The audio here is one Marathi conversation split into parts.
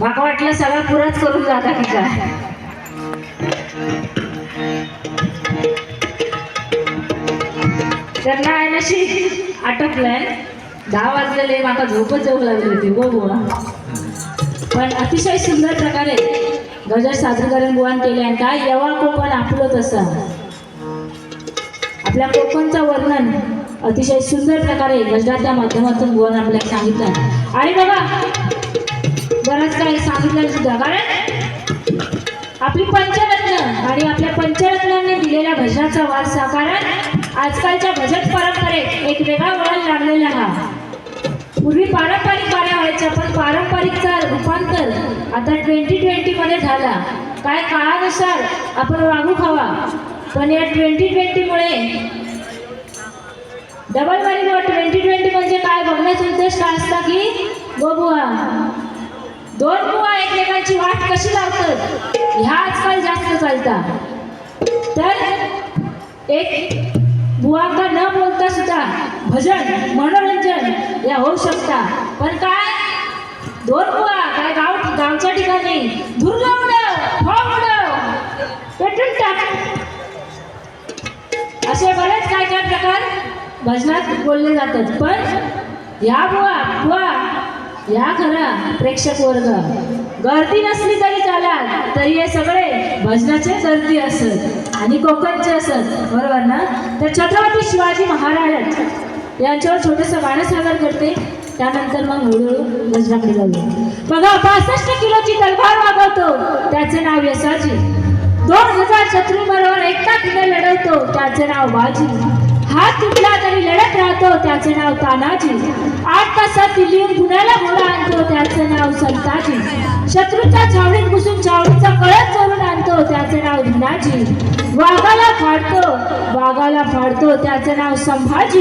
माका वाटलं सगळा पुराच करून जाता की काय. तर ना नशीब आटपलंय. दहा वाजलेले माका झोपच येऊ लागली होती गो बुवा पण अतिशय सुंदर प्रकारे गजर सादरीकरण बुवान केले आणि काय यवा कोकण आपलं असा. आपल्या कोकणचं वर्णन अतिशय सुंदर प्रकारे गजराच्या माध्यमातून बुवान आपल्याला सांगितलं. आणि बघा बरंच काही सांगितलं सुद्धा. कारण आपली पंचरत्न आणि आपल्या पंचरत्नांनी दिलेल्या भजनाचा वारसा कारण आजकालच्या भजन परंपरेत एक वेगळा वळण लागलेला हा. पूर्वी पारंपरिक गाड्या व्हायच्या पण पारंपरिकचा रूपांतर आता ट्वेंटी ट्वेंटीमध्ये झाला. काय काळानुसार आपण वागू खावा. पण या ट्वेंटी ट्वेंटीमुळे डबल वाली ट्वेंटी ट्वेंटी म्हणजे काय? बघण्याचा उद्देश काय असता की बबुआ दोन बुवा एकमेकांची वाट कशी लावतात? ह्या आजकाल जास्त चालतात. तर एक बुवांका न बोलता सुद्धा भजन मनोरंजन या होऊ शकता पण काय? दोन बुवा काय गाव गावच्या ठिकाणी धुरलं फॉर्म उडव पेटून टाक. असे बरेच काय काय प्रकार भजनात बोलले जातात. पण या बुवा बुवा या खरा प्रेक्षक वर्ग गर्दी नसली तरी चालाल तरी हे सगळे भजनाचे गर्दी असत आणि कोकणचे असत. बरोबर ना? तर छत्रपती शिवाजी महाराज यांच्यावर छोटंसं गाणं सादर करते. त्यानंतर मग हळूहळू भजनाकडे जाऊया. बघा पासष्ट किलोची तलवार वागवतो. त्याचे नाव यशाजी दोन हजार शत्रू बरोबर एकटा लढवतो. त्याचे नाव बाजी. हात तुटला तरी लढत राहतो त्याचे नाव तानाजी. आठ तासात दिल्लीहून पुण्याला घोडा आणतो त्याचे नाव संताजी. शत्रूच्या छावणीत घुसून छावणीचा कळत चोरून आणतो त्याचे नाव धिनाजी वाघाला फाडतो वाघाला फाडतो त्याचे नाव संभाजी.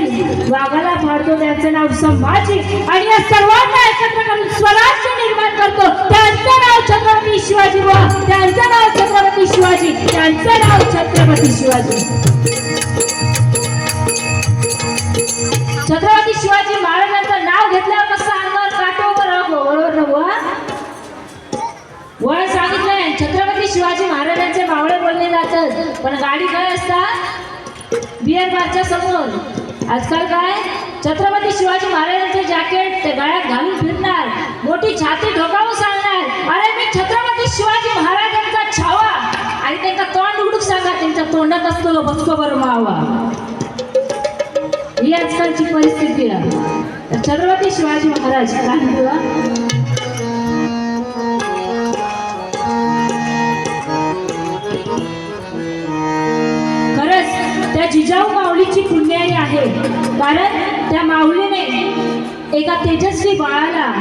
वाघाला फाडतो त्याचे नाव संभाजी. आणि या सर्वांना एकत्र करून स्वराज्य निर्माण करतो. त्यांचं नाव छत्रपती शिवाजी व त्यांचं नाव छत्रपती शिवाजी. त्यांचं नाव छत्रपती शिवाजी. छत्रपती शिवाजी महाराजांचं नाव घेतल्यावर कसं अंगावर काटो बरोबर बरोबर सांगितलंय छत्रपती शिवाजी महाराजांचे मावळे बोलले जातात पण गाडी काय असतात? बिअर बारच्या समोर. आजकाल काय? छत्रपती शिवाजी महाराजांचे जॅकेट ते गळ्यात घालून फिरणार मोठी छाती ढोकावून सांगणार अरे मी छत्रपती शिवाजी महाराजांचा छावा. आणि त्यांचा तोंड उडूक सांगा त्यांच्या तोंडात असतो बसतो बरं मावा. ही आजकालची परिस्थिती आहे. तर छत्रपती शिवाजी महाराज काय म्हणतो खरंच त्या जिजाऊ माऊलीची पुण्याई आहे. कारण त्या माऊलीने एका तेजस्वी बाळाला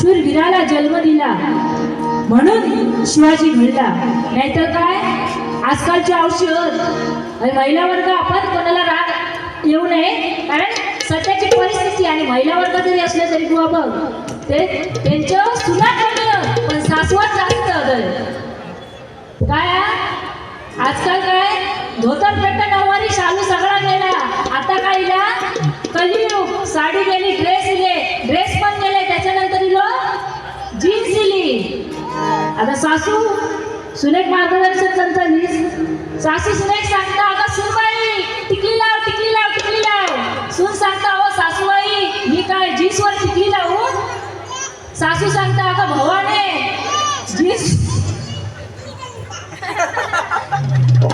शूरवीराला जन्म दिला. म्हणून शिवाजी घडला नाहीतर काय? आजकालचे औषध महिला वर्ग आपण कोणाला राग येऊ नये. कारण सध्याची परिस्थिती आणि महिला वर्ग जरी असले तरी तू बघ ते त्यांचं सुना कमी पण सासवत जास्त काय आजकाल काय? धोतर पेट नऊवारी शालू सगळा गेला. आता काय इला कलियुग. साडी गेली ड्रेस इले ड्रेस पण गेले त्याच्यानंतर इलो जीन्स इली आता सासू सुनेक मार्गदर्शन करतात सासू सुनेक सांगता आता सुनबाई टिकली लाव टिकली लाव टिकली लाव सून सांगता अहो सासूबाई मी काय जीन्सवर टिकली लावून? सासू सांगता अगं भवाने जीस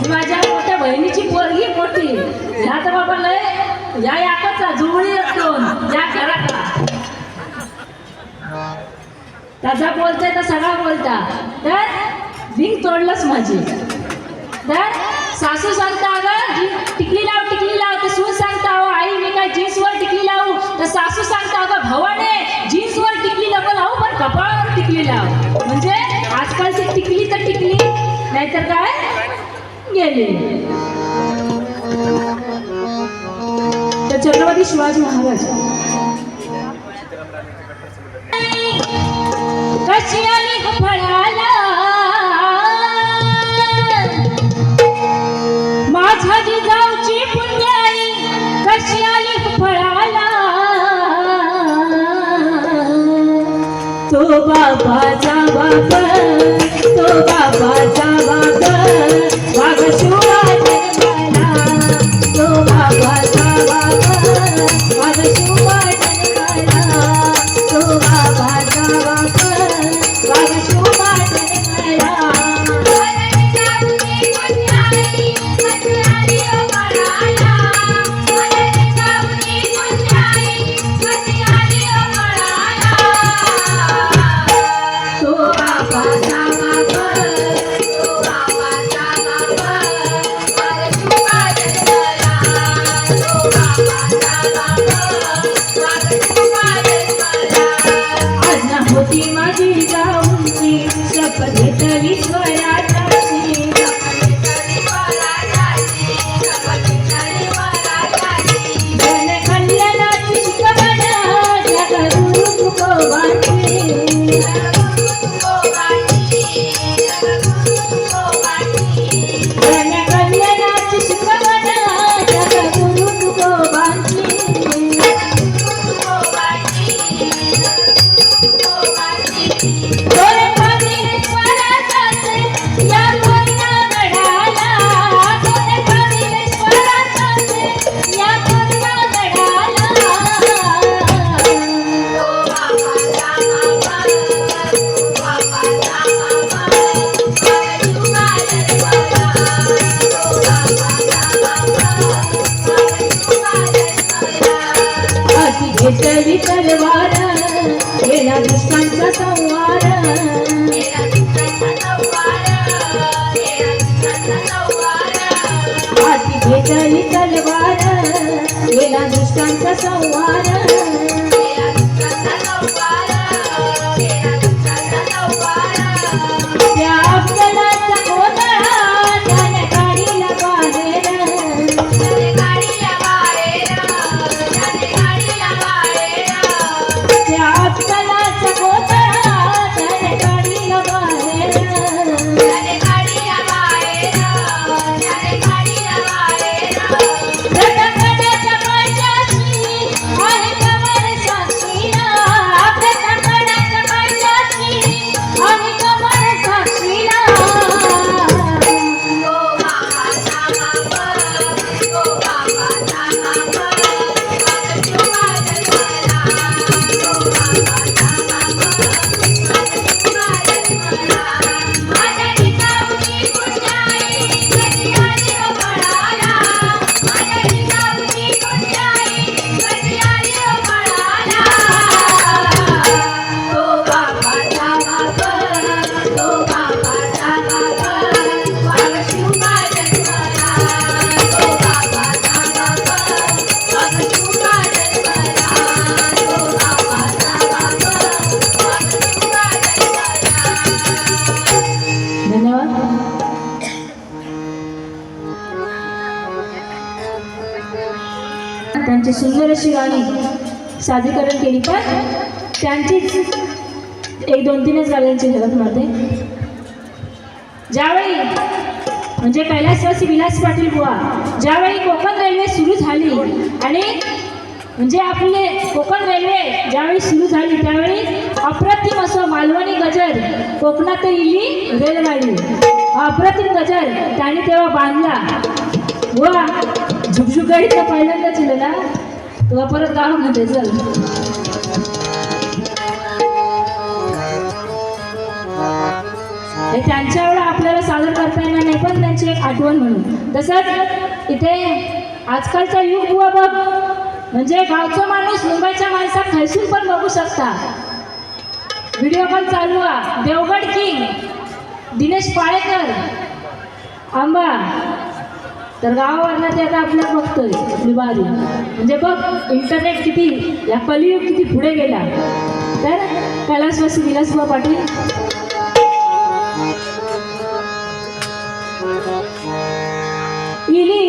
माझ्या मोठ्या बहिणीची पोरगी मोठी. ह्या तर बाबा लय या याकाचा जुमळी असतो या घरातला त्याचा बोलते तर सगळा बोलता. तर रिंग तोडलंच माझी. तर सासू सांगता अगं जी टिकली का काय जीन्सवर टिकली लावू. तर सासू सांगता अगं भवाने जीन्सवर टिकली नको लावू पण कपाळावर टिकली लावू. म्हणजे आजकालची टिकली तर टिकली नाहीतर काय? गेली. तर छत्रपती शिवाजी महाराज. कशी आली फळाला बाबाचा बाप तो बाबाचा बाप वाघ शिवा जन्माला तो बाबाचा बाप. घेतली तलवार केला दुष्टांचा संवार अशी गाणी सादरीकरण केली पण त्यांचीच एक दोन तीनच गाण्यांची जगतमध्ये ज्यावेळी म्हणजे कैलासवासी विलास पाटील बुवा ज्यावेळी कोकण रेल्वे सुरू झाली आणि म्हणजे आपले कोकण रेल्वे ज्यावेळी सुरू झाली त्यावेळी अप्रतिम असं मालवणी गजर कोकणात इली रेलगाडी. अप्रतिम गजर त्यांनी तेव्हा बांधला. वा झुकझुकाडीचा पहिल्यांदाच ना तुला परत गावामध्ये चल. हे त्यांच्या एवढं आपल्याला सादर करता येणार नाही पण त्यांची एक आठवण म्हणून. तसंच इथे आजकालचा युग बुवा बघ. म्हणजे गावचा माणूस मुंबईच्या माणसात खैसून पण बघू शकता. व्हिडिओ पण चालू आहे देवगड किंग. दिनेश पाळेकर. आंबा. तर गावावरला ते आता आपल्या बघतोय आपली म्हणजे बघ इंटरनेट किती या कलियुग किती पुढे गेला. तर कैलासवासी विलासबा पाटील. इली.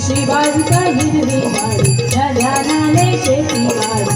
वाडी तुझी हिरवी वाडी ध्यानाने शेती वाडी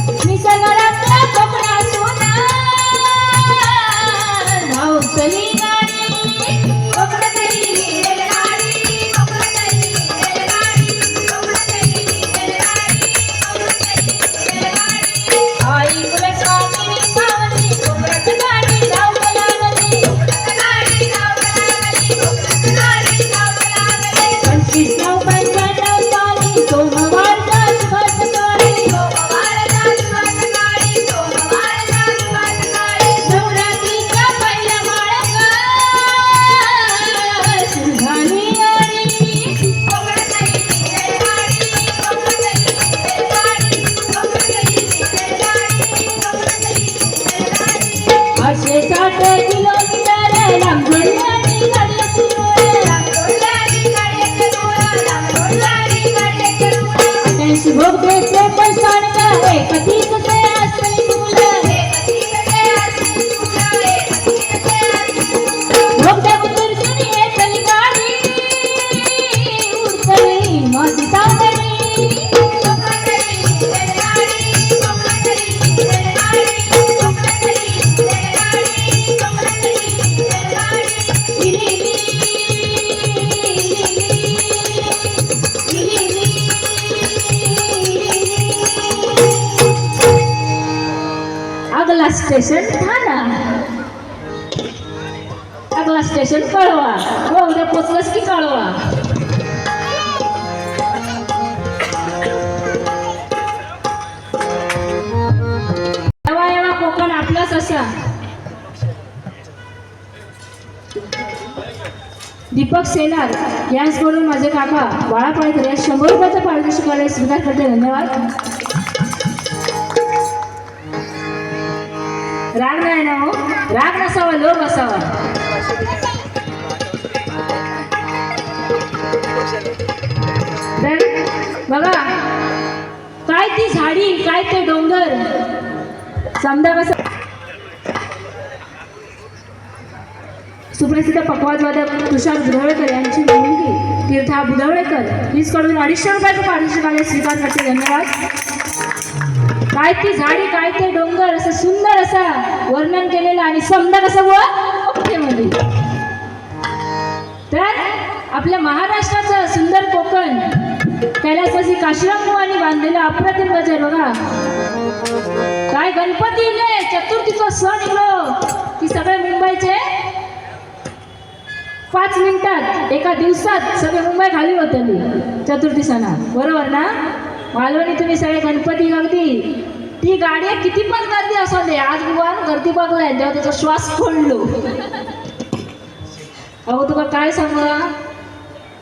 दीपक सेनार यांच्याकडून माझे काका बाळा पाळकर या शंभर रुपयाच्या पारितोषिकाला स्वीकार करते. धन्यवाद. राग नाही ना हो? राग नसावा लोक असावा. तर बघा काय ती झाडी काय ते डोंगर. समजा कसं सुप्रसिद्ध पकवाजवादक तुषार बुधवळेकर यांची मुलगी तीर्था बुधवळेकर. हीचकडून अडीचशे रुपयाचं पारितोषिकाने स्वीकार करते धन्यवाद. काय ती झाडी काय ते डोंगर असं सुंदर असा वर्णन केलेलं आणि समजा कसं व तर आपल्या महाराष्ट्राचं सुंदर कोकण कैलासाची काशीरामुवानी बांधलेलं अप्रतिम गज आहे बघा. काय गणपती चतुर्थीचा सण इकडं. की सगळे मुंबई पाच मिनिटात एका दिवसात सगळे मुंबई खाली होतली चतुर्थी सणात. बरोबर ना? मालवणी तुम्ही सगळे गणपती अगदी. ती गाडी किती पण गर्दी असू दे आज बुवा गर्दी बघलाय तेव्हा त्याचा श्वास फोडलो. अहो तुका काय सांगा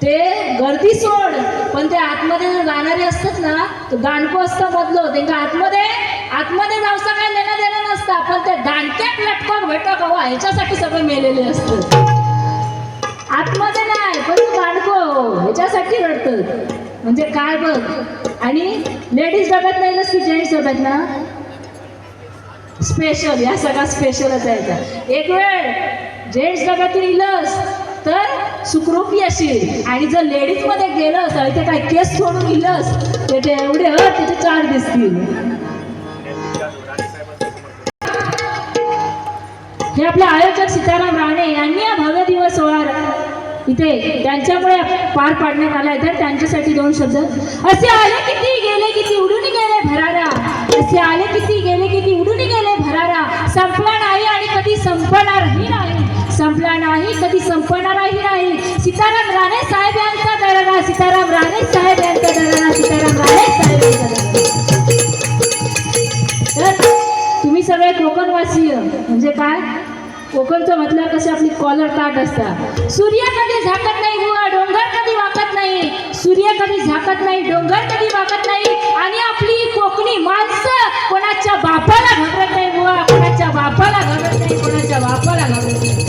ते गर्दी सोड पण ते आतमध्ये जे जाणारे असतात ना तो दांडको असतं मधलो. त्यांच्या आतमध्ये आतमध्ये जाऊसा काय लेणं देणं नसतं. पण ते दांडक्यात लटकत भेटक हवा हो? ह्याच्यासाठी सगळं मेलेले असतं. आतमध्ये नाही पण तू ह्याच्यासाठी रडतं म्हणजे काय बघ. आणि लेडीज डब्यात नाही नसती जेंट्स डब्यात ना? स्पेशल या सगळा स्पेशलच आहे एक वेळ जेंट्स डब्यातून इलस तर सुखरूपी असेल आणि जर लेडीजमध्ये गेलंस आणि ते काय केस सोडून इलस त्याचे ते एवढे ह त्याचे चार दिसतील. हे आपले आयोजक सीताराम राणे यांनी हा भव्य दिवस सोहळा इथे त्यांच्यामुळे पार पाडण्यात आलाय तर त्यांच्यासाठी दोन शब्द. असे आले किती गेले किती उडून गेले भरारा. असे आले किती गेले किती उडून गेले भरारा. संपला नाही आणि कधी संपणारही नाही. संपला नाही कधी संपणारही नाही. सीताराम राणे साहेब यांचा दरारा सीताराम राणे साहेब यांचा कोकणचं म्हटलं कसे आपली कॉलर ताट असतात. सूर्य कधी झाकत नाही बुवा डोंगर कधी वाकत नाही. सूर्य कधी झाकत नाही डोंगर कधी वाकत नाही. आणि आपली कोकणी माणसं कोणाच्या बापाला घाबरत नाही बुवा कोणाच्या बापाला घाबरत नाही कोणाच्या बापाला घाबरत नाही.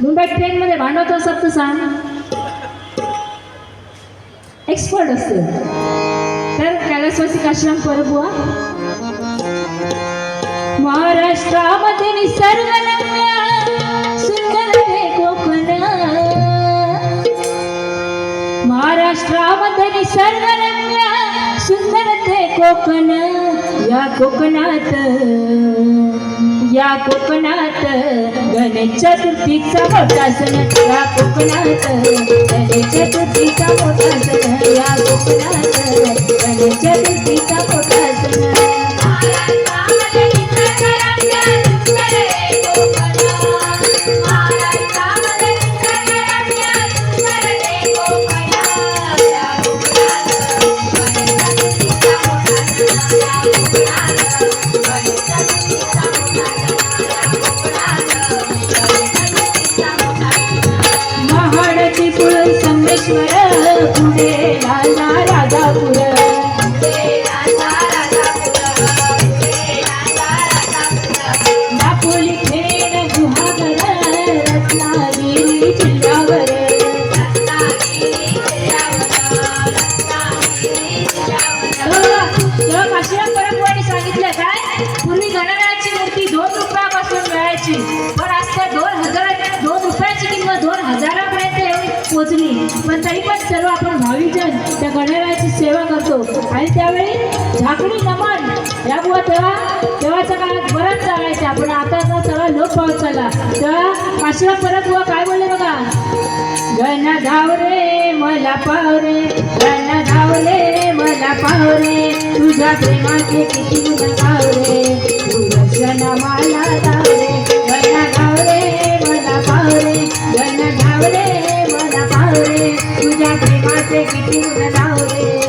मुंबई ट्रेनमध्ये भांडवत असत तर सांग. एक्सपर्ट असते. तर कैलासवासी काशीराम परबुवा महाराष्ट्रामध्ये निसर्गरम्य सुंदर आहे कोकण. महाराष्ट्रामध्ये निसर्गरम्य सुंदर आहे कोकण. या कोकणात या कोकणात गणेश चतुर्थीचा मोठा सण या कोकणात गणेश चतुर्थीचा मोठा सण या कोकणात गणेश चतुर्थी जोरात पाऊस झाला. तर पाचला परत व काय बोलले बघा? गण धावरे मला पावरे. गण धावले मला पावरे. तुझ्या प्रेमाचे किती गुण पावरे तुझ्या मला धावरे. गण धावरे मला पावरे. गण धावरे मला पावरे. तुझ्या प्रेमाचे किती गुण धावरे.